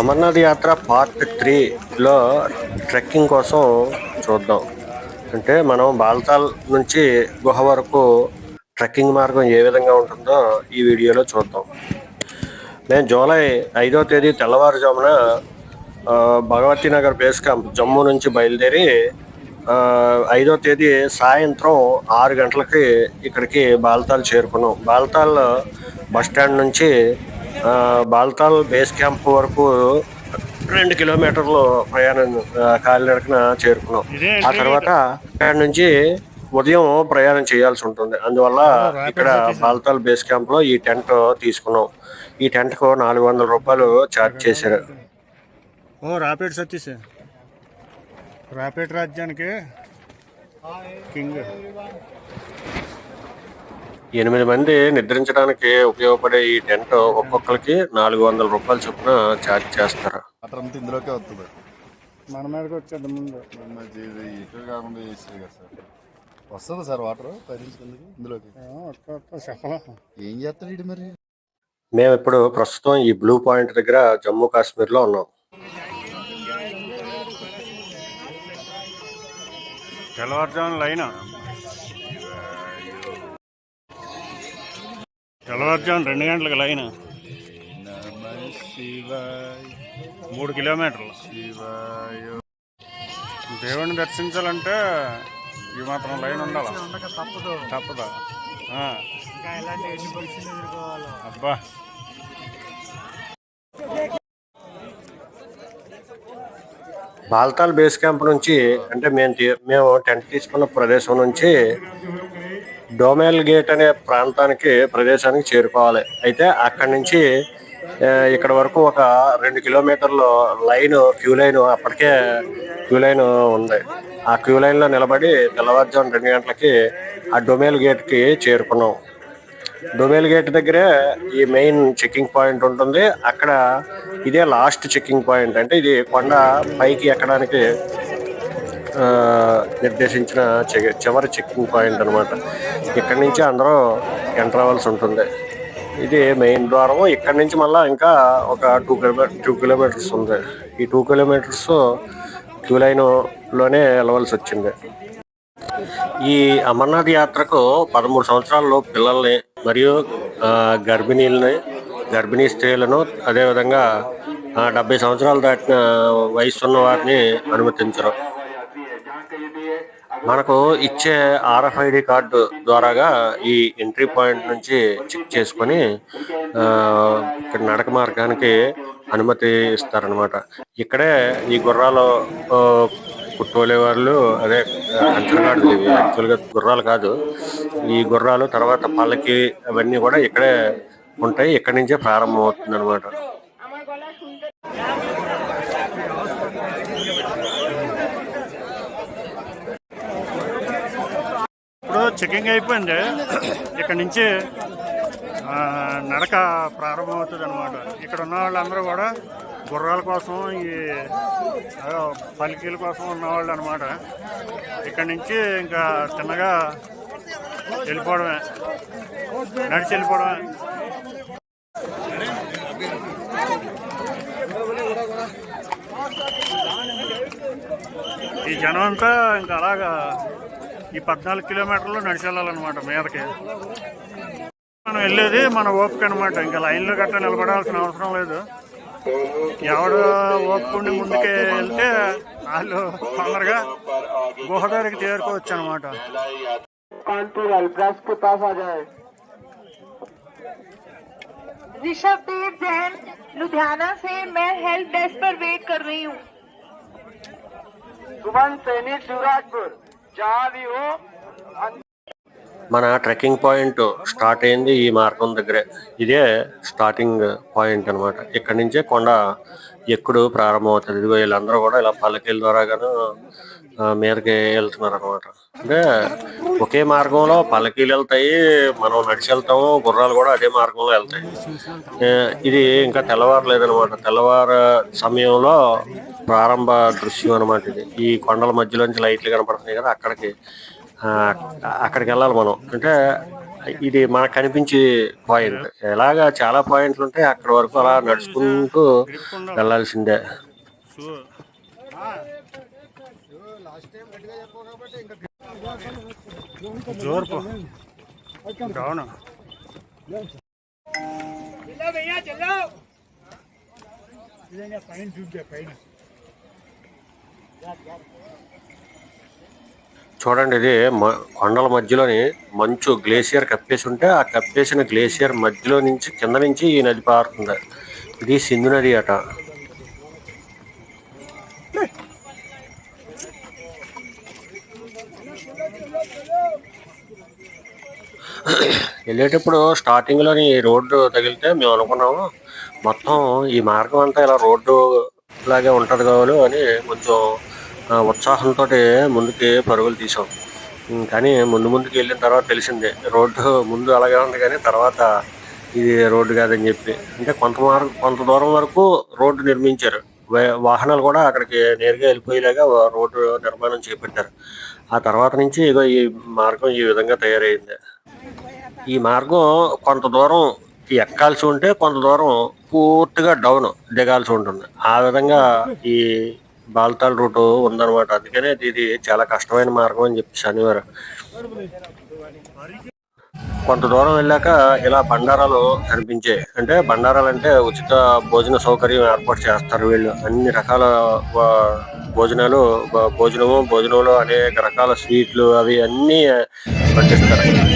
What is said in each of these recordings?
అమర్నాథ్ యాత్ర పార్ట్ త్రీలో ట్రెక్కింగ్ కోసం చూద్దాం. అంటే మనం బాల్తాల్ నుంచి గుహ వరకు ట్రెక్కింగ్ మార్గం ఏ విధంగా ఉంటుందో ఈ వీడియోలో చూద్దాం. నేను జూలై ఐదో తేదీ తెల్లవారుజామున భగవతి నగర్ బేస్ క్యాంప్ జమ్మూ నుంచి బయలుదేరి ఐదో తేదీ సాయంత్రం ఆరు గంటలకి ఇక్కడికి బాల్తాల్ చేరుకున్నాం. బాల్తాల్ బస్ స్టాండ్ నుంచి బాల్తాల్ బేస్ క్యాంప్ వరకు రెండు కిలోమీటర్లు ప్రయాణం కాలినడకన చేరుకున్నాం. ఆ తర్వాత అక్కడ నుంచి ఉదయం ప్రయాణం చేయాల్సి ఉంటుంది. అందువల్ల ఇక్కడ బాల్తాల్ బేస్ క్యాంప్లో ఈ టెంట్ తీసుకున్నాం. ఈ టెంట్కు నాలుగు వందల రూపాయలు ఛార్జ్ చేశారు. ఓ రాపేట్ సతీష్. రాపేట్ రాజ్యానికి కింగ్. ఎనిమిది మంది నిద్రించడానికి ఉపయోగపడే ఈ టెంట్ ఒక్కొక్కరికి నాలుగు వందల రూపాయల చొప్పున ఛార్జ్ చేస్తారు. అంతా ఇందులోకే వస్తుంది మన మీదకి వచ్చేది ముందు. ఇటు కాకుండా వేసేది కదా సార్. వస్తుంది సార్ వాటర్? పైరించుకుందుకు ఇందులోకి? ఏం చేస్తాడు ఇటు మరి? మేము ఇప్పుడు ప్రస్తుతం ఈ బ్లూ పాయింట్ దగ్గర జమ్మూ కాశ్మీర్లో ఉన్నాం. తెల్లవారుజామున లైన్? తెల్లవారుజాము రెండు గంటలకు లైన్ మూడు కిలోమీటర్లు. దేవుణ్ణి దేవుడిని దర్శించాలంటే ఈ మాత్రం లైన్ ఉండాలి? తప్పదు. తప్పదా అబ్బా. బాల్తాల్ బేస్ క్యాంప్ నుంచి అంటే మేము తీ- మేము టెంట్ తీసుకున్న ప్రదేశం నుంచి డోమేల్ గేట్ అనే ప్రాంతానికి ప్రదేశానికి చేరుకోవాలి. అయితే అక్కడి నుంచి ఇక్కడ వరకు ఒక రెండు కిలోమీటర్లు లైన్ క్యూ లైన్ అప్పటికే క్యూ లైన్ ఉంది. ఆ క్యూ లైన్లో నిలబడి తెల్లవారుజాము రెండు గంటలకి ఆ డొమేల్ గేట్కి చేరుకున్నాం. డొమేల్ గేట్ దగ్గరే ఈ మెయిన్ చెక్కింగ్ పాయింట్ ఉంటుంది. అక్కడ ఇదే లాస్ట్ చెక్కింగ్ పాయింట్. అంటే ఇది కొండ పైకి ఎక్కడానికి నిర్దేశించిన చె- చివరి చెక్కింగ్ పాయింట్ అనమాట ఇక్కడి నుంచి అందరూ ఎంటర్ అవ్వాల్సి ఉంటుంది. ఇది మెయిన్ ద్వారం ఇక్కడి నుంచి మళ్ళీ ఇంకా ఒక టూ కిలోమీటర్ టూ కిలోమీటర్స్ ఉంది. ఈ టూ కిలోమీటర్స్ క్యూ లైన్లోనే వెళ్ళవలసి వచ్చింది. ఈ అమర్నాథ్ యాత్రకు పదమూడు సంవత్సరాల్లో పిల్లల్ని మరియు గర్భిణీలని గర్భిణీ స్త్రీలను అదేవిధంగా డెబ్బై సంవత్సరాలు దాటిన వయసున్న వారిని అనుమతించరు. మనకు ఇచ్చే ఆర్ఎఫ్ఐడి కార్డు ద్వారాగా ఈ ఎంట్రీ పాయింట్ నుంచి చెక్ చేసుకొని ఇక్కడ నడక మార్గానికి అనుమతి ఇస్తారనమాట ఇక్కడే ఈ గుర్రాలు ఆ, కుట్టోలే వాళ్ళు అదే కంచరగాడులు ఇవి యాక్చువల్గా గుర్రాలు కాదు. ఈ గుర్రాలు తర్వాత పల్లకి అవన్నీ కూడా ఇక్కడే ఉంటాయి. ఇక్కడి నుంచే ప్రారంభం అవుతుంది అనమాట చెకింగ్ అయిపోయింది. ఇక్కడ నుంచి నడక ప్రారంభమవుతుంది అనమాట ఇక్కడ ఉన్న వాళ్ళందరూ కూడా గుర్రాల కోసం ఈ పలికీల కోసం ఉన్నవాళ్ళు అనమాట ఇక్కడ నుంచి ఇంకా తిన్నగా వెళ్ళిపోవడమే. నడిచి వెళ్ళిపోవడమే. ఈ జనం అంతా ఇంకా అలాగా ఈ పద్నాలుగు కిలోమీటర్లు నడిచి వెళ్ళాలన్నమాట మీదకి మనం వెళ్ళేది మన ఓపిక అనమాట ఇంకా లైన్లో గట్ట నిలబడాల్సిన అవసరం లేదు ఎవడు ఓపుకుండి ముందుకే వెళ్తే వాళ్ళు తొందరగా గుహ దగ్గరికి చేరుకోవచ్చు అనమాట कानपुर अल्ब्रास के पास आ जाए ऋषभ देव जैन लुधियाना से मैं हेल्प डेस्क पर वेट कर रही हूँ सुमन सैनिक शिवराजपुर जहाँ भी हो మన ట్రెక్కింగ్ పాయింట్ స్టార్ట్ అయింది ఈ మార్గం దగ్గరే. ఇదే స్టార్టింగ్ పాయింట్ అన్నమాట. ఇక్కడ నుంచే కొండ ఎక్కుడు ప్రారంభం అవుతుంది ఇదిగో వీళ్ళందరూ కూడా ఇలా పల్లకీల ద్వారా గాను మీదకి వెళ్తున్నారు అనమాట అంటే ఒకే మార్గంలో పల్లకీలు వెళ్తాయి మనం నడిచి వెళ్తాము గుర్రాలు కూడా అదే మార్గంలో వెళ్తాయి. ఇది ఇంకా తెల్లవారలేదనమాట తెల్లవారు సమయంలో ప్రారంభ దృశ్యం అనమాట ఇది. ఈ కొండల మధ్యలోంచి లైట్లు కనపడుతున్నాయి కదా అక్కడికి అక్కడికి వెళ్ళాలి మనం. అంటే ఇది మనకు కనిపించే పాయింట్. ఎలాగా చాలా పాయింట్లు ఉంటాయి అక్కడ వరకు అలా నడుచుకుంటూ వెళ్ళాల్సిందే. జోర్పు. అవును చూడండి ఇది కొండల మధ్యలోని మంచు గ్లేషియర్ కప్పేసి ఉంటే ఆ కప్పేసిన గ్లేషియర్ మధ్యలో నుంచి కింద నుంచి ఈ నది పారుతుంది. ఇది సింధు నది అట. వెళ్ళేటప్పుడు స్టార్టింగ్లోని రోడ్డు తగిలితే మేము అనుకున్నాము మొత్తం ఈ మార్గం అంతా ఇలా రోడ్డు లాగే ఉంటుంది కావాలి అని కొంచెం ఉత్సాహంతో ముందుకి పరుగులు తీసాం. కానీ ముందు ముందుకు వెళ్ళిన తర్వాత తెలిసిందే రోడ్డు ముందు అలాగే ఉంది కానీ తర్వాత ఇది రోడ్డు కాదని చెప్పి. అంటే కొంత మార్గం కొంత దూరం వరకు రోడ్డు నిర్మించారు. వాహనాలు కూడా అక్కడికి నేరుగా వెళ్ళిపోయేలాగా రోడ్డు నిర్మాణం చేపట్టారు. ఆ తర్వాత నుంచి ఇగో ఈ మార్గం ఈ విధంగా తయారైంది. ఈ మార్గం కొంత దూరం ఎక్కాల్సి ఉంటే కొంత దూరం పూర్తిగా డౌన్ దిగాల్సి ఉంటుంది. ఆ విధంగా ఈ బాల్తాల్ రూటు ఉందన్నమాట. అందుకనే ఇది చాలా కష్టమైన మార్గం అని చెప్పి శనివారం కొంత దూరం వెళ్ళాక ఇలా బండారాలు కనిపించాయి అంటే బండారాలు అంటే ఉచిత భోజన సౌకర్యం ఏర్పాటు చేస్తారు వీళ్ళు. అన్ని రకాల భోజనాలు భోజనము భోజనంలో అనేక రకాల స్వీట్లు అవి అన్నీ పండిస్తారు.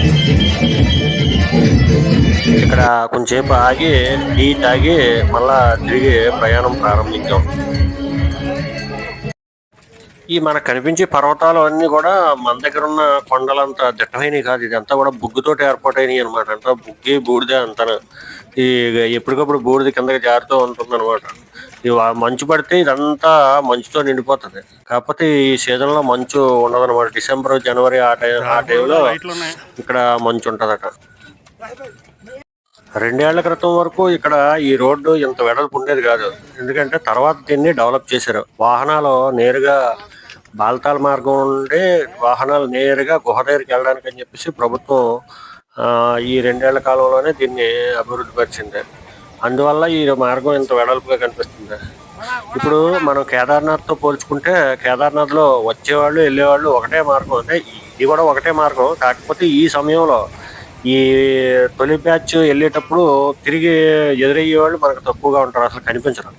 ఇక్కడ కొంచెంసేపు ఆగి టీ తాగి మళ్ళా తిరిగి ప్రయాణం ప్రారంభించాం ఈ మనకు కనిపించే పర్వతాలు అన్ని కూడా మన దగ్గర ఉన్న కొండలంత దిట్టమైనవి కాదు. ఇదంతా కూడా బుగ్గుతోటి ఏర్పాటైనవి అనమాట అంతా బుగ్గి బూడిదే అంతా ఈ ఎప్పటికప్పుడు బూడిద కిందకి జారుతూ ఉంటుంది అనమాట మంచు పడితే ఇదంతా మంచుతో నిండిపోతుంది. కాకపోతే ఈ సీజన్లో మంచు ఉండదు అనమాట డిసెంబర్ జనవరి ఆ టైం ఆ టైంలో ఇక్కడ మంచు ఉంటదట రెండేళ్ళ క్రితం వరకు ఇక్కడ ఈ రోడ్డు ఇంత వెడల్పు ఉండేది కాదు. ఎందుకంటే తర్వాత దీన్ని డెవలప్ చేశారు. వాహనాలు నేరుగా బాల్తాల్ మార్గం నుండి వాహనాలు నేరుగా గుహ దగ్గరికి వెళ్ళడానికి అని చెప్పేసి ప్రభుత్వం ఈ రెండేళ్ళ కాలంలోనే దీన్ని అభివృద్ధి పరిచింది. అందువల్ల ఈ మార్గం ఇంత వెడల్పుగా కనిపిస్తుంది. ఇప్పుడు మనం కేదార్నాథ్తో పోల్చుకుంటే కేదార్నాథ్లో వచ్చేవాళ్ళు వెళ్ళేవాళ్ళు ఒకటే మార్గం. అంటే ఇది కూడా ఒకటే మార్గం. కాకపోతే ఈ సమయంలో ఈ తొలి బ్యాచ్ వెళ్ళేటప్పుడు తిరిగి ఎదురయ్యే వాళ్ళు మనకు తక్కువగా ఉంటారు అసలు కనిపించరు.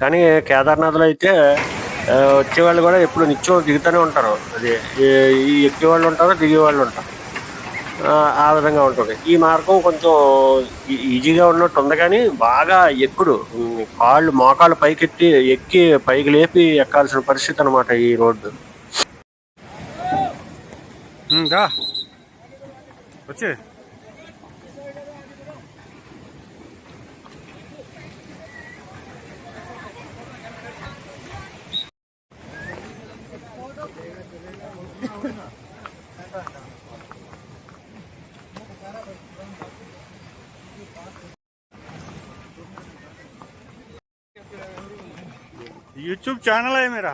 కానీ కేదార్నాథ్లో అయితే వచ్చేవాళ్ళు కూడా ఎప్పుడు నిత్యం దిగుతూనే ఉంటారు. అది ఈ- ఎక్కేవాళ్ళు ఉంటారు దిగేవాళ్ళు ఉంటారు. ఆ, విధంగా ఉంటుంది. ఈ మార్గం కొంచెం ఈ- ఈజీగా ఉన్నట్టు ఉంది కానీ బాగా ఎక్కుడు. కాళ్ళు మోకాళ్ళు పైకెత్తి ఎక్కి పైకి లేపి ఎక్కాల్సిన పరిస్థితి అనమాట ఈ రోడ్డు. बच्चे यूट्यूब चैनल है मेरा।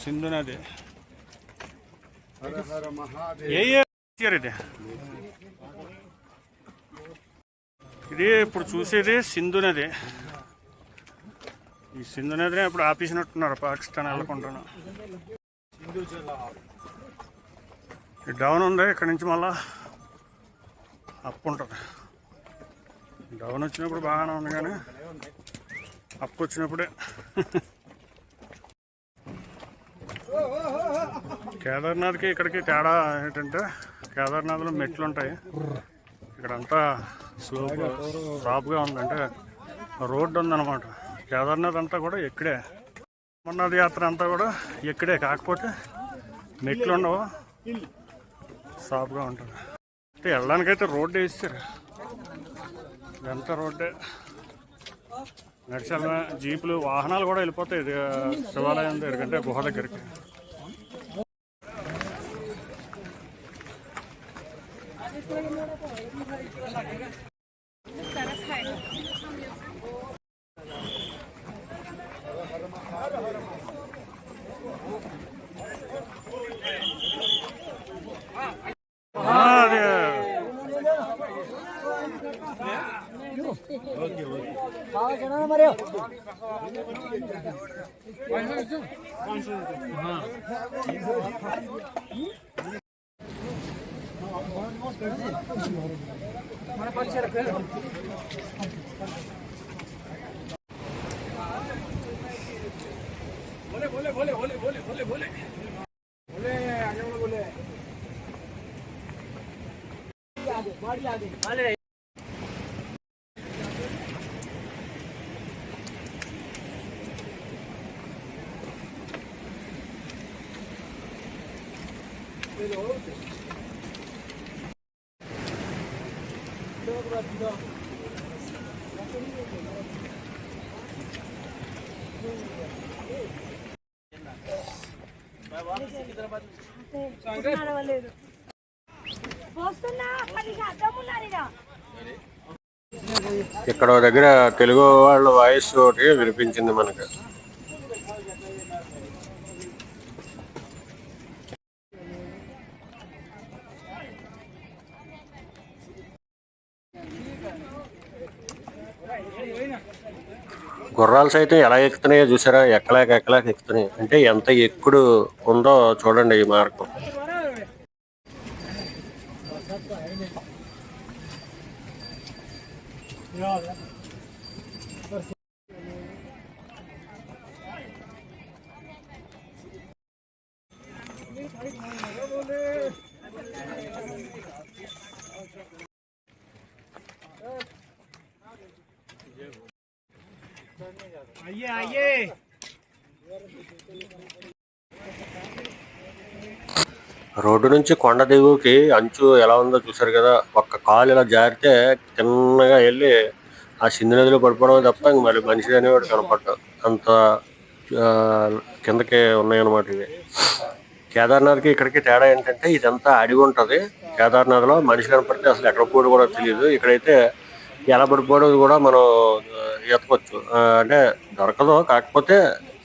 सिंधु नदी। यही है। ఇది ఇది ఇప్పుడు చూసేది సింధు నది ఈ సింధు నదినే ఇప్పుడు ఆపేసినట్టున్నారు పాకిస్తాన్ వెళ్ళకుండా డౌన్ ఉంది ఇక్కడ నుంచి మళ్ళా అప్ ఉంటుంది. డౌన్ వచ్చినప్పుడు బాగానే ఉంది కానీ అప్ వచ్చినప్పుడే. కేదార్నాథ్కి ఇక్కడికి తేడా ఏంటంటే కేదార్నాథ్లో మెట్లు ఉంటాయి ఇక్కడంతా స్లోప్ సాఫ్గా ఉందంటే రోడ్డు ఉందన్నమాట కేదార్నాథ్ అంతా కూడా ఎక్కడే అమర్నాథ్ యాత్ర అంతా కూడా ఎక్కడే కాకపోతే మెట్లు ఉండవు సాఫ్గా ఉంటుంది. అంటే వెళ్ళడానికైతే రోడ్డు వేస్తారు ఎంత రోడ్డే. నడిచాల జీపులు వాహనాలు కూడా వెళ్ళిపోతాయి. శివాలయం దగ్గరికి గుహ దగ్గరికి. બોલે બોલે બોલે બોલે બોલે બોલે બોલે આગળ બોલે આગળ આગળ ఇక్కడ దగ్గర తెలుగు వాళ్ళ వాయిస్ ఒకటి వినిపించింది మనకు. గుర్రాలు సైతం ఎలా ఎక్కుతున్నాయో చూసారా? ఎక్కలేక ఎక్కలేక ఎక్కుతున్నాయి. అంటే ఎంత ఎక్కుడు ఉందో చూడండి ఈ మార్గం రోడ్డు నుంచి కొండ దిగుకి అంచు ఎలా ఉందో చూసారు కదా. ఒక్క కాలు ఇలా జారితే తిన్నగా వెళ్ళి ఆ సింధు నదిలో పడిపోవడం తప్ప ఇంక మళ్ళీ మనిషి అనేవాడు కనపడ్డ. అంత కిందకి ఉన్నాయన్నమాట ఇవి. కేదార్నాథ్కి ఇక్కడికి తేడా ఏంటంటే ఇదంతా అడిగి ఉంటుంది. కేదార్నాథ్లో మనిషి కనపడితే అసలు ఎక్కడ కూడా తెలియదు. ఇక్కడైతే ఎలా పడిపోవడం కూడా మనం ఆ, ఎతకొచ్చు అంటే దొరకదు కాకపోతే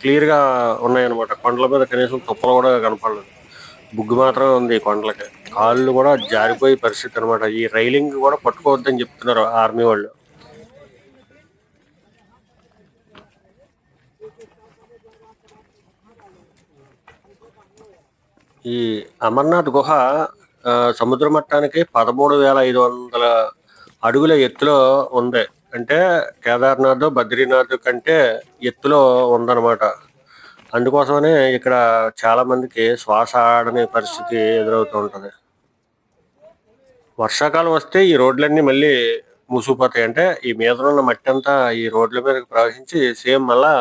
క్లియర్గా ఉన్నాయన్నమాట. కొండల మీద కనీసం తుప్పలు కూడా కనపడలేదు. బుగ్గు మాత్రమే ఉంది ఈ కొండలకి. కాళ్ళు కూడా జారిపోయే పరిస్థితి అనమాట ఈ రైలింగ్ కూడా పట్టుకోవద్దని చెప్తున్నారు ఆర్మీ వాళ్ళు. ఈ అమర్నాథ్ గుహ సముద్ర మట్టానికి పదమూడు వేల ఐదు వందల అడుగుల ఎత్తులో ఉంది. అంటే కేదార్నాథ్ బద్రీనాథ్ కంటే ఎత్తులో ఉందన్నమాట. అందుకోసమనే ఇక్కడ చాలా మందికి శ్వాస ఆడని పరిస్థితి ఎదురవుతూ ఉంటుంది. వర్షాకాలం వస్తే ఈ రోడ్లన్నీ మళ్ళీ మూసుకుపోతాయి. అంటే ఈ మీద ఉన్న మట్టి అంతా ఈ రోడ్ల మీదకి ప్రవహించి సేమ్ మళ్ళా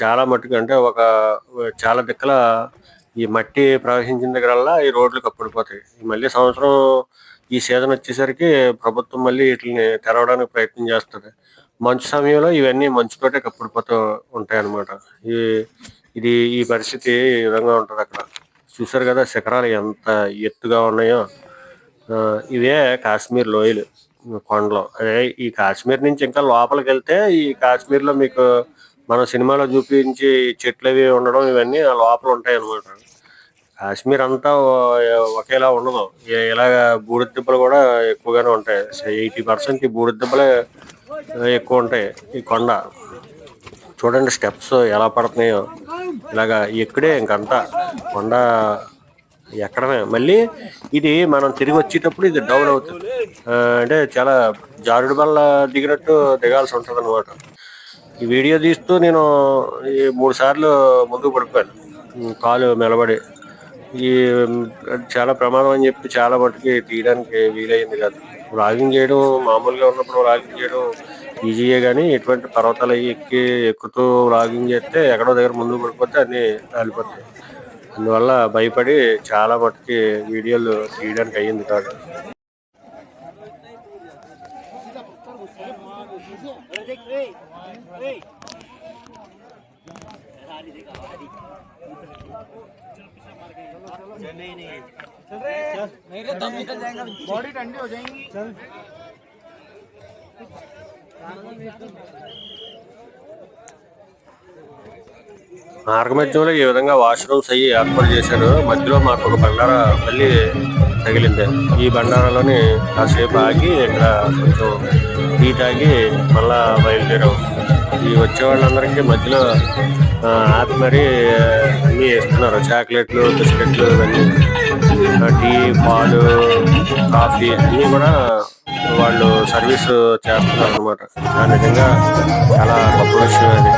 చాలా మట్టుకు అంటే ఒక చాలా దిక్కల ఈ మట్టి ప్రవహించిన దగ్గరల్లా ఈ రోడ్లు కప్పడిపోతాయి. మళ్ళీ సంవత్సరం ఈ సీజన్ వచ్చేసరికి ప్రభుత్వం మళ్ళీ వీటిని తెరవడానికి ప్రయత్నం చేస్తుంది. మంచు సమయంలో ఇవన్నీ మంచుతోటే కప్పుడిపోతూ ఉంటాయి అన్నమాట ఈ ఇది ఈ పరిస్థితి ఈ విధంగా ఉంటుంది అక్కడ. చూసారు కదా శిఖరాలు ఎంత ఎత్తుగా ఉన్నాయో. ఇవే కాశ్మీర్ లోయలు కొండలు. అదే ఈ కాశ్మీర్ నుంచి ఇంకా లోపలికి వెళ్తే ఈ కాశ్మీర్లో మీకు మన సినిమాలో చూపించి చెట్లు అవి ఉండడం ఇవన్నీ లోపల ఉంటాయి అన్నమాట కాశ్మీర్ అంతా ఒకేలా ఉండదు. ఇలాగ బూడిద దెబ్బలు కూడా ఎక్కువగానే ఉంటాయి. ఎయిటీ పర్సెంట్ ఈ బూడిద దెబ్బలే ఎక్కువ ఉంటాయి ఈ కొండ. చూడండి స్టెప్స్ ఎలా పడుతున్నాయో. ఇలాగా ఎక్కడే ఇంకంతా కొండ ఎక్కడమే. మళ్ళీ ఇది మనం తిరిగి వచ్చేటప్పుడు ఇది డౌన్ అవుతుంది. అంటే చాలా జారుడు బల్ల దిగినట్టు దిగాల్సి ఉంటుంది అనమాట ఈ వీడియో తీస్తూ నేను ఈ మూడు సార్లు ముందుకు పడిపోయాను. కాలు మెలబడి ఈ చాలా ప్రమాదం అని చెప్పి చాలా మటుకి తీయడానికి వీలైంది కాదు. రాగింగ్ చేయడం మామూలుగా ఉన్నప్పుడు రాగింగ్ చేయడం ఈజీయే కానీ ఎటువంటి పర్వతాలు అవి ఎక్కి ఎక్కుతూ రాగింగ్ చేస్తే ఎక్కడో దగ్గర ముందుకు పడిపోతే అన్ని కాలిపోతాయి అందువల్ల భయపడి చాలా మటుకి వీడియోలు తీయడానికి అయ్యింది కాదు. మార్గ మధ్యంలో ఈ విధంగా వాష్రూమ్స్ అయ్యి ఏర్పాటు చేశారు మధ్యలో మాకు ఒక బండార మళ్ళీ తగిలింది. ఈ బండారాలోని కాసేపు ఆగి ఇక్కడ కొంచెం టీ తాగి మళ్ళా బయలుదేరాం. ఈ వచ్చే వాళ్ళందరికీ మధ్యలో ఆ, ఆపి మరీ అన్నీ ఇస్తున్నారు చాక్లెట్లు బిస్కెట్లు ఇవన్నీ. టీ పాలు కాఫీ అన్నీ కూడా వాళ్ళు సర్వీస్ చేస్తున్నారు అనమాట నిజంగా చాలా గొప్ప విషయం అది.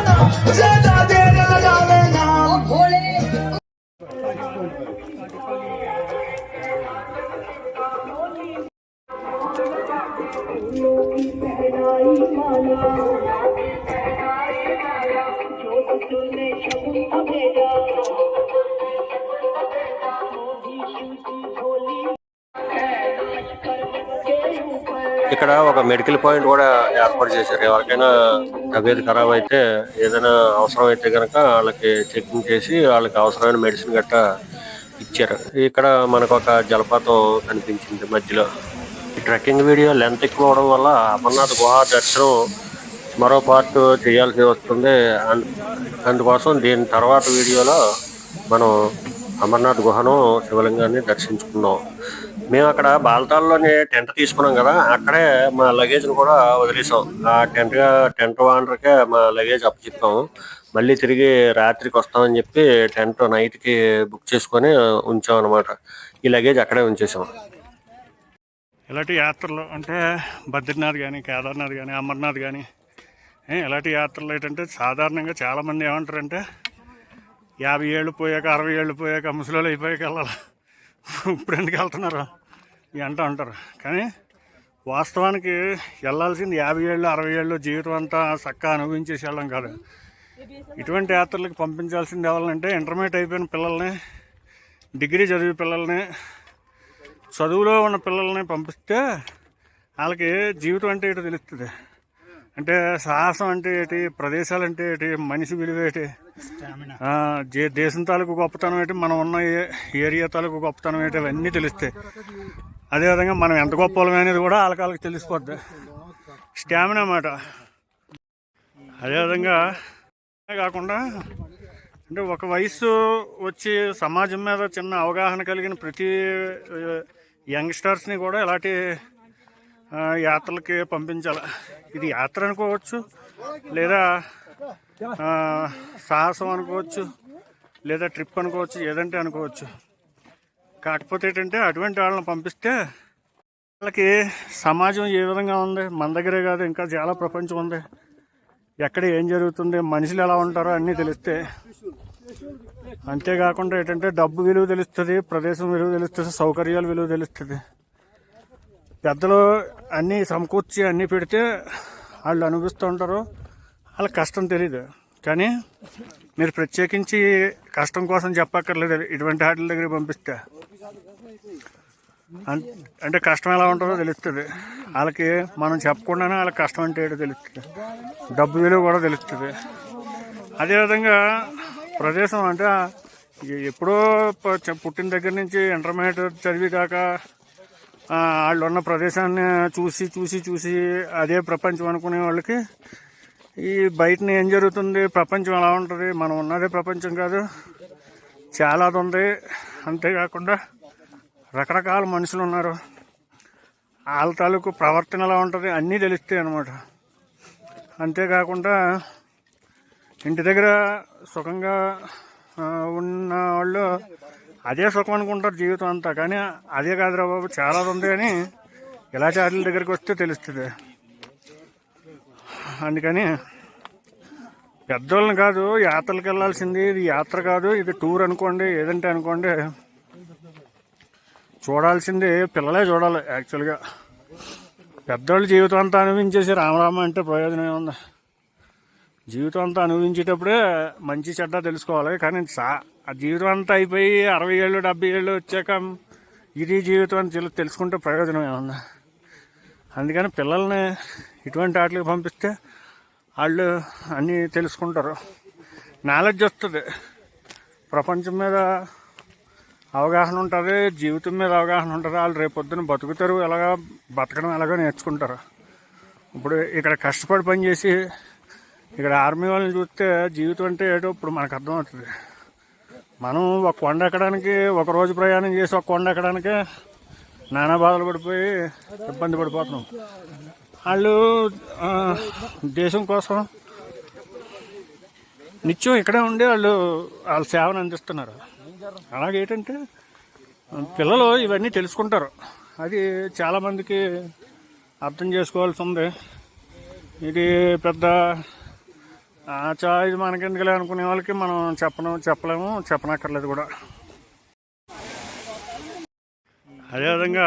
ఇక్కడ ఒక మెడికల్ పాయింట్ కూడా ఏర్పాటు చేశారు. ఎవరికైనా తబియత్ ఖరాబ్ అయితే ఏదైనా అవసరం అయితే కనుక వాళ్ళకి చెకింగ్ చేసి వాళ్ళకి అవసరమైన మెడిసిన్ గట్టా ఇచ్చారు. ఇక్కడ మనకు ఒక జలపాతం కనిపించింది మధ్యలో. ఈ ట్రెక్కింగ్ వీడియో లెంత్ ఎక్కువ అవడం వల్ల అమర్నాథ్ గుహ దర్శనం మరో పార్ట్ చేయాల్సి వస్తుంది. అన్- అందుకోసం దీని తర్వాత వీడియోలో మనం అమర్నాథ్ గుహను శివలింగాన్ని దర్శించుకున్నాం. మేము అక్కడ బాల్తాల్లోని టెంట్ తీసుకున్నాం కదా అక్కడే మా లగేజ్ని కూడా వదిలేసాం. ఆ టెంట్ టెంట్ ఓనర్కే మా లగేజ్ అప్పచెప్పాం. మళ్ళీ తిరిగి రాత్రికి వస్తామని చెప్పి టెంట్ నైట్కి బుక్ చేసుకొని ఉంచాం అనమాట ఈ లగేజ్ అక్కడే ఉంచేసాం. ఇలాంటి యాత్రలు అంటే బద్రీనాథ్ కానీ కేదార్నాథ్ కానీ అమర్నాథ్ కానీ ఇలాంటి యాత్రలు ఏంటంటే సాధారణంగా చాలామంది ఏమంటారంటే యాభై ఏళ్ళు పోయాక అరవై ఏళ్ళు పోయాక ముసలిలో అయిపోయాక వెళ్ళాలి? ఇప్పుడు ఎందుకు వెళ్తున్నారు? అంటూ ఉంటారు కానీ వాస్తవానికి వెళ్ళాల్సింది యాభై ఏళ్ళు అరవై ఏళ్ళు జీవితం అంతా చక్కగా అనుభవించేసి వెళ్ళడం కాదు. ఇటువంటి యాత్రలకు పంపించాల్సింది ఎవరంటే ఇంటర్మీడియట్ అయిపోయిన పిల్లల్ని డిగ్రీ చదివే పిల్లల్ని చదువులో ఉన్న పిల్లల్ని పంపిస్తే వాళ్ళకి జీవితం అంటే ఇటు తెలుస్తుంది. అంటే సాహసం అంటే ఏంటి? ప్రదేశాలు అంటే ఏంటి? మనిషి విలువ ఏంటి? దేశం తాలూకు గొప్పతనం ఏంటి? మనం ఉన్న ఏరియా తాలూకు గొప్పతనం ఏంటి? అవన్నీ తెలుస్తాయి అదేవిధంగా మనం ఎంత గొప్ప అనేది కూడా వాళ్ళకి తెలిసిపోద్ది. స్టామినా అన్నమాట అదేవిధంగా అదే కాకుండా అంటే ఒక వయసు వచ్చి సమాజం మీద చిన్న అవగాహన కలిగిన ప్రతి యంగ్స్టర్స్ని కూడా ఇలాంటి యాత్రలకి పంపించాలి. ఇది యాత్ర అనుకోవచ్చు లేదా సాహసం అనుకోవచ్చు లేదా ట్రిప్ అనుకోవచ్చు ఏదంటే అనుకోవచ్చు. కాకపోతే ఏంటంటే అటువంటి వాళ్ళని పంపిస్తే వాళ్ళకి సమాజం ఏ విధంగా ఉంది? మన దగ్గరే కాదు ఇంకా చాలా ప్రపంచం ఉంది. ఎక్కడ ఏం జరుగుతుంది? మనుషులు ఎలా ఉంటారో అన్నీ తెలిస్తే. అంతేకాకుండా ఏంటంటే డబ్బు విలువ తెలుస్తుంది ప్రదేశం విలువ తెలుస్తుంది సౌకర్యాల విలువ తెలుస్తుంది. పెద్దలు అన్నీ సమకూర్చి అన్నీ పెడితే వాళ్ళు అనుభవిస్తూ ఉంటారు. వాళ్ళకి కష్టం తెలియదు కానీ మీరు ప్రత్యేకించి కష్టం కోసం చెప్పక్కర్లేదు. ఇటువంటి వాటి దగ్గర పంపిస్తే. అన్- అంటే కష్టం ఎలా ఉంటుందో తెలుస్తుంది. వాళ్ళకి మనం చెప్పకుండానే వాళ్ళకి కష్టం అంటే ఏంటో తెలుస్తుంది. డబ్బు విలువ కూడా తెలుస్తుంది. అదేవిధంగా ప్రదేశం అంటే ఎప్పుడో పుట్టిన దగ్గర నుంచి ఇంటర్మీడియట్ చదివి కాక వాళ్ళు ఉన్న ప్రదేశాన్ని చూసి చూసి చూసి అదే ప్రపంచం అనుకునే వాళ్ళకి ఈ బయటని ఏం జరుగుతుంది? ప్రపంచం ఎలా ఉంటుంది? మనం ఉన్నదే ప్రపంచం కాదు. చాలా ఉంది. అంతేకాకుండా రకరకాల మనుషులు ఉన్నారు. వాళ్ళ తాలూకు ప్రవర్తన ఎలా ఉంటుంది? అన్నీ తెలుస్తాయి అన్నమాట. అంతేకాకుండా ఇంటి దగ్గర సుఖంగా ఉన్న వాళ్ళు అదే సుఖం అనుకుంటారు జీవితం అంతా. కానీ అదే కాదురా బాబు చాలా ఉంది అని ఇలా వాటి దగ్గరికి వస్తే తెలుస్తుంది. అందుకని పెద్దోళ్ళని కాదు యాత్రలకు వెళ్ళాల్సింది ఇది యాత్ర కాదు ఇది టూర్ అనుకోండి ఏదంటే అనుకోండి. చూడాల్సింది పిల్లలే చూడాలి యాక్చువల్గా. పెద్దోళ్ళు జీవితం అంతా అనుభవించేసి రామరామ అంటే ప్రయోజనం ఏముంది? జీవితం అంతా అనుభవించేటప్పుడే మంచి చెడ్డ తెలుసుకోవాలి. కానీ సా ఆ జీవితం అంతా అయిపోయి అరవై ఏళ్ళు డెబ్బై ఏళ్ళు వచ్చాక ఇది జీవితం అని తెలు తెలుసుకుంటే ప్రయోజనం ఏమన్నా అందుకని పిల్లల్ని ఇటువంటి వాటికి పంపిస్తే వాళ్ళు అన్నీ తెలుసుకుంటారు. నాలెడ్జ్ వస్తుంది. ప్రపంచం మీద అవగాహన ఉంటుంది జీవితం మీద అవగాహన ఉంటుంది. వాళ్ళు రేపు బతుకుతారు ఎలాగా బతకడం ఎలాగో నేర్చుకుంటారు. ఇప్పుడు ఇక్కడ కష్టపడి పని చేసి ఇక్కడ ఆర్మీ వాళ్ళని చూస్తే జీవితం అంటే ఏటో ఇప్పుడు మనకు అర్థమవుతుంది. మనం ఒక కొండ ఎక్కడానికి ఒక రోజు ప్రయాణం చేసి ఒక కొండ ఎక్కడానికి నానా బాధలు పడిపోయి ఇబ్బంది పడిపోతున్నాం. వాళ్ళు దేశం కోసం నిత్యం ఇక్కడే ఉండి వాళ్ళు వాళ్ళ సేవను అందిస్తున్నారు. అలాగే ఏంటంటే పిల్లలు ఇవన్నీ తెలుసుకుంటారు. అది చాలామందికి అర్థం చేసుకోవాల్సి ఉంది. ఇది పెద్ద చా ఇది మనకెందుకులే అనుకునే వాళ్ళకి మనం చెప్పను చెప్పలేము చెప్పనక్కర్లేదు కూడా. అదేవిధంగా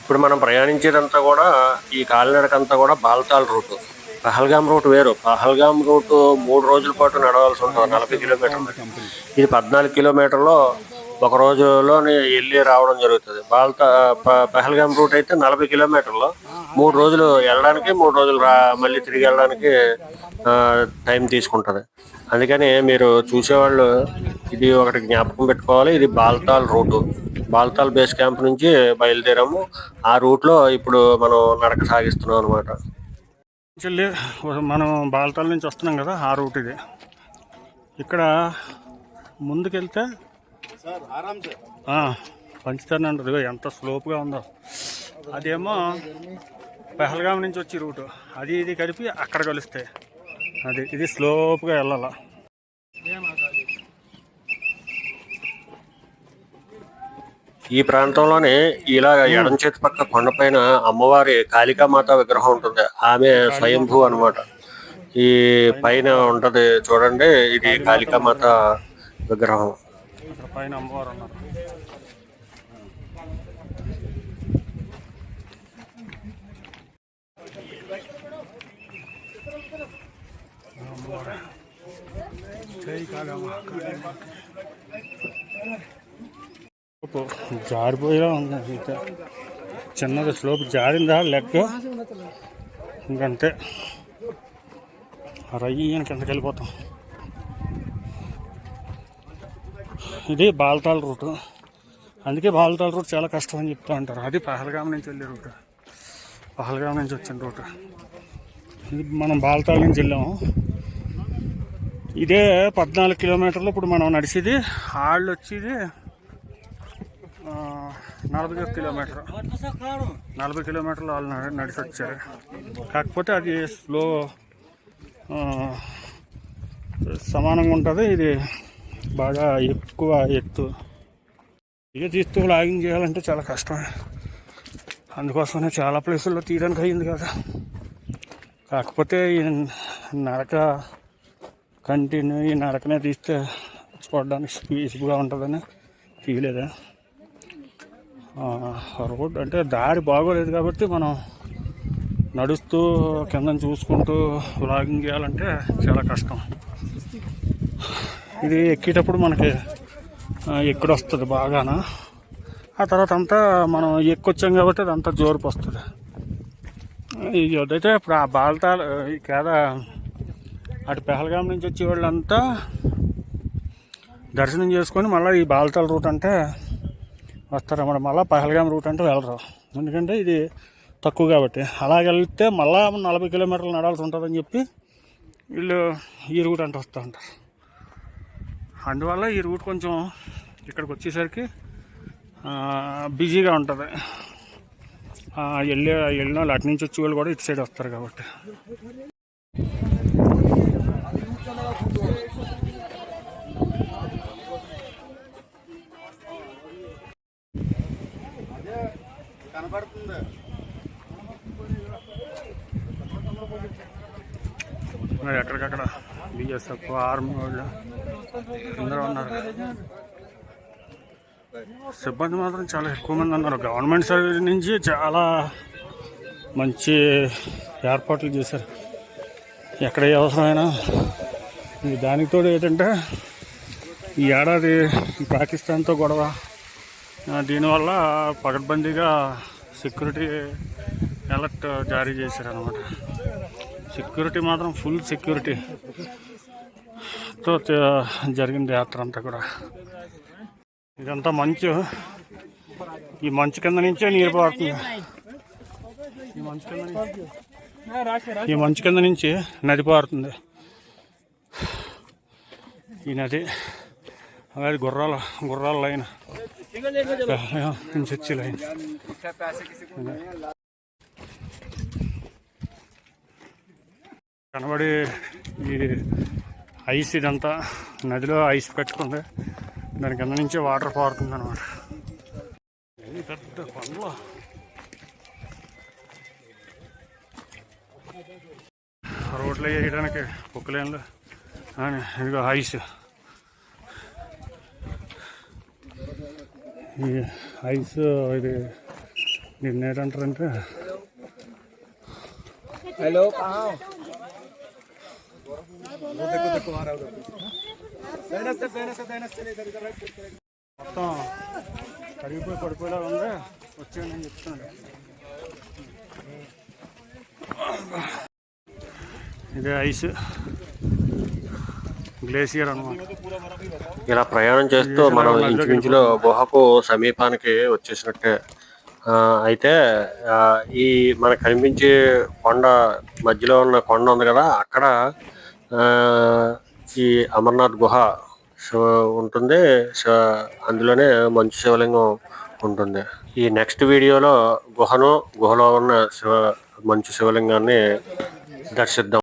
ఇప్పుడు మనం ప్రయాణించేదంతా కూడా ఈ కాలినడకంతా కూడా బాల్తాల్ రూట్. పహల్గాం రూట్ వేరు. పహల్గాం రూట్ మూడు రోజుల పాటు నడవాల్సి ఉంటుంది. నలభై కిలోమీటర్లు. ఇది పద్నాలుగు కిలోమీటర్లో ఒక రోజులోనే వెళ్ళి రావడం జరుగుతుంది. బాల్తా ప- పహల్గాం రూట్ అయితే నలభై కిలోమీటర్లు. మూడు రోజులు వెళ్ళడానికి మూడు రోజులు రా మళ్ళీ తిరిగి వెళ్ళడానికి టైం తీసుకుంటుంది. అందుకని మీరు చూసేవాళ్ళు ఇది ఒకటి జ్ఞాపకం పెట్టుకోవాలి. ఇది Baltal route. Baltal base camp నుంచి బయలుదేరాము. ఆ రూట్లో ఇప్పుడు మనం నడక సాగిస్తున్నాం అనమాట మనం బాల్తాల్ నుంచి వస్తున్నాం కదా ఆ రూట్ ఇది. ఇక్కడ ముందుకెళ్తే పంచుతాను అంటారు ఇదిగో ఎంత స్లోప్గా ఉందో. అదేమో పెహల్గాం నుంచి వచ్చి రూటు. అది ఇది కలిపి అక్కడ కలుస్తాయి అది ఇది స్లోప్గా వెళ్ళాల. ఈ ప్రాంతంలోనే ఇలా ఎడం చేతి పక్క కొండపైన అమ్మవారి కాళికామాత విగ్రహం ఉంటుంది. ఆమె స్వయంభూ అన్నమాట. ఈ పైన ఉంటది చూడండి ఇది కాళికామాత విగ్రహం. ఇక్కడ పైన అమ్మవారు ఉన్నారు. జై జారిపోయేలా ఉంది. అయితే చిన్నది స్లోప్ జారిందా లెగ్ ఇంకంతే. రయ్యని కిందకి వెళ్ళిపోతాం. ఇది బాల్తాల్ రూట్. అందుకే బాల్తాల్ రూట్ చాలా కష్టం అని చెప్తూ ఉంటారు. అది పహల్గాం నుంచి వెళ్ళే రూట్. పహల్గాం నుంచి వచ్చిన రూట్. ఇది మనం బాల్తాల్ నుంచి వెళ్ళాము. ఇదే పద్నాలుగు కిలోమీటర్లు ఇప్పుడు మనం నడిచేది. వాళ్ళు వచ్చేది నలభై ఒక కిలోమీటర్. నలభై కిలోమీటర్లు వాళ్ళు నడి- నడిచి వచ్చారు. కాకపోతే అది స్లో సమానంగా ఉంటుంది. ఇది బాగా ఎక్కువ ఎత్తు. ఇక తీస్తూ లాగింగ్ చేయాలంటే చాలా కష్టమే అందుకోసమే చాలా ప్లేసుల్లో తీయడానికి అయింది కదా. కాకపోతే ఈ నరక కంటిన్యూ ఈ నరకనే తీస్తే చూడడానికి పీస్ఫుల్గా ఉంటుందని తీయలేదా? రోడ్ అంటే దారి బాగోలేదు కాబట్టి మనం నడుస్తూ కింద చూసుకుంటూ వ్లాగింగ్ చేయాలంటే చాలా కష్టం. ఇది ఎక్కేటప్పుడు మనకి ఆ, ఎక్కడ వస్తుంది బాగాన? ఆ తర్వాత అంతా మనం ఎక్కొచ్చాం కాబట్టి అదంతా జోరుపు వస్తుంది ఇదైతే ఇప్పుడు ఆ బాల్తాల్ కేద అటు పెహల్గాం నుంచి వచ్చే వాళ్ళంతా దర్శనం చేసుకొని మళ్ళీ ఈ బాలతాల రూట్ అంటే వస్తారన్నమాట మళ్ళీ పహల్గాం రూట్ అంటే వెళ్ళరు ఎందుకంటే ఇది తక్కువ కాబట్టి. అలాగ వెళ్తే మళ్ళీ నలభై కిలోమీటర్లు నడాల్సి ఉంటుందని చెప్పి వీళ్ళు ఈ రూట్ అంటే వస్తూ ఉంటారు. అందువల్ల ఈ రూట్ కొంచెం ఇక్కడికి వచ్చేసరికి బిజీగా ఉంటుంది. వెళ్ళే వెళ్ళిన వాళ్ళు అటు నుంచి వచ్చి వాళ్ళు కూడా ఇటు సైడ్ వస్తారు కాబట్టి. కనబడుతుంది. మరి ఎక్కడికక్కడ బిఎస్ఎఫ్ ఆర్మీ వాళ్ళు అందరూ ఉన్నారు. సిబ్బంది మాత్రం చాలా ఎక్కువ మంది ఉన్నారు. గవర్నమెంట్ సర్వీస్ నుంచి చాలా మంచి ఏర్పాట్లు చేశారు. ఎక్కడ అవసరమైనా. ఈ దానికి తోడు ఏంటంటే ఈ ఏడాది పాకిస్తాన్తో గొడవ దీనివల్ల పకడ్బందీగా సెక్యూరిటీ అలర్ట్ జారీ చేశారనమాట సెక్యూరిటీ మాత్రం ఫుల్ సెక్యూరిటీ. తో త- జరిగింది యాత్ర అంతా కూడా. ఇదంతా మంచు. ఈ మంచు కింద నుంచే నీరు పారుతుంది. ఈ మంచు కింద నుంచి ఈ మంచు కింద నుంచి నది పారుతుంది. ఈ నది అలాగే గుర్రాల గుర్రాల లైన్. వచ్చే లైన్. కనబడి ఈ ఐస్ ఇదంతా నదిలో ఐస్ పెట్టుకుంది. దాని కింద నుంచి వాటర్ పారుతుంది అనమాట పెద్ద కొండలు. రోడ్లు వేయడానికి కుక్కలేన్లు అని ఇదిగో ఐస్. ఈ ఐస్ ఇది దీన్ని ఏంటంటారంటే మొత్తం కరిగిపోయి పడిపోయేలా ఉంది వచ్చాను నేను చెప్తాను ఇదే ఐస్ గ్లేసియర్ అనమాట ఇలా ప్రయాణం చేస్తూ మనం ఇంచుమించులో గుహకు సమీపానికి వచ్చేసినట్టే. అయితే ఈ మనకు కనిపించే కొండ మధ్యలో ఉన్న కొండ ఉంది కదా అక్కడ ఈ అమర్నాథ్ గుహ శివ ఉంటుంది. శివ అందులోనే మంచు శివలింగం ఉంటుంది. ఈ నెక్స్ట్ వీడియోలో గుహను గుహలో ఉన్న శివ మంచు శివలింగాన్ని దర్శిద్దాం.